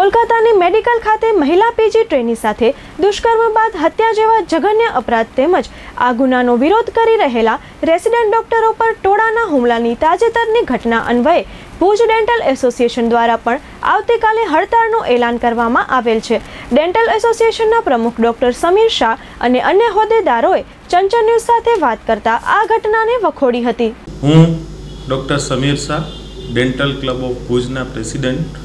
કોલકાતાની medical ખાતે મહિલા PG trainee સાથે દુષ્કર્મ બાદ હત્યા જેવા જઘન્ય અપરાધ તેમજ આ ગુનાનો વિરોધ કરી રહેલા રેસિડેન્ટ ડોક્ટરો પર ટોળાના હુમલાની તાજેતરની ઘટના અન્વયે ભુજ ડેન્ટલ એસોસિએશન દ્વારા પણ આવતીકાલે હડતાળનું એલાન કરવામાં આવેલ છે. ડેન્ટલ એસોસિએશનના પ્રમુખ ડોક્ટર સમીર શાહ અને અન્ય હોદ્દેદારોએ ચંચળ ન્યૂઝ સાથે વાત કરતા આ ઘટનાને વખોડી હતી. હું doctor Samir Shah, dental club of ભુજના પ્રેસિડેન્ટ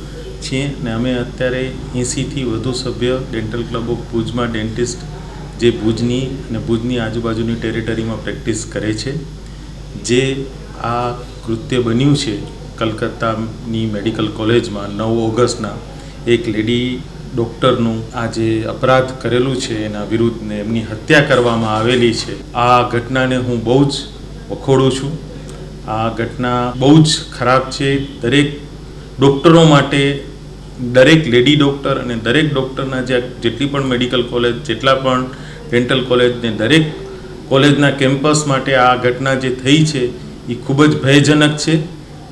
છીએ ને અમે અત્યારે એંસીથી વધુ સભ્ય ડેન્ટલ ક્લબ ઓફ ભુજમાં ડેન્ટિસ્ટ જે ભુજની અને ભુજની આજુબાજુની ટેરિટરીમાં પ્રેક્ટિસ કરે છે. જે આ કૃત્ય બન્યું છે કલકત્તાની મેડિકલ કોલેજમાં નવ ઓગસ્ટના, એક લેડી ડૉક્ટરનું આ જે અપરાધ કરેલું છે એના વિરુદ્ધને એમની હત્યા કરવામાં આવેલી છે. આ ઘટનાને હું બહુ જ વખોડું છું. આ ઘટના બહુ જ ખરાબ છે. દરેક ડૉક્ટરો માટે દરેક લેડી ડૉક્ટર અને દરેક ડૉક્ટરના જે જેટલી પણ મેડિકલ કોલેજ જેટલા પણ ડેન્ટલ કોલેજ ને દરેક કોલેજના કેમ્પસ માટે આ ઘટના જે થઈ છે, એ ખૂબ જ ભયજનક છે.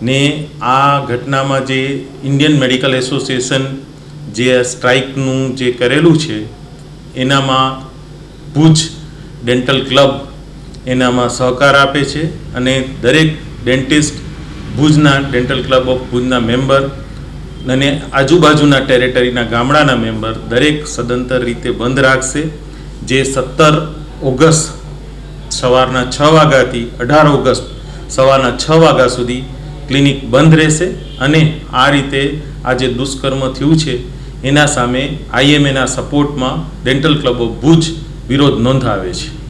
ને આ ઘટનામાં જે ઇન્ડિયન મેડિકલ એસોસિએશન જે સ્ટ્રાઇકનું જે કરેલું છે, એનામાં ભુજ ડેન્ટલ ક્લબ એનામાં સહકાર આપે છે અને દરેક ડેન્ટિસ્ટ ભુજના ડેન્ટલ ક્લબ ઓફ ભુજના મેમ્બર અને આજુબાજુના ટેરેટરીના ગામડાના મેમ્બર દરેક સદંતર રીતે બંધ રાખશે. જે સત્તર ઓગસ્ટ સવારના છ વાગ્યાથી અઢાર ઓગસ્ટ સવારના છ વાગ્યા સુધી ક્લિનિક બંધ રહેશે અને આ રીતે આ જે દુષ્કર્મ થયું છે, એના સામે આઈએમએના સપોર્ટમાં ડેન્ટલ ક્લબ ઓફ ભુજ વિરોધ નોંધાવે છે.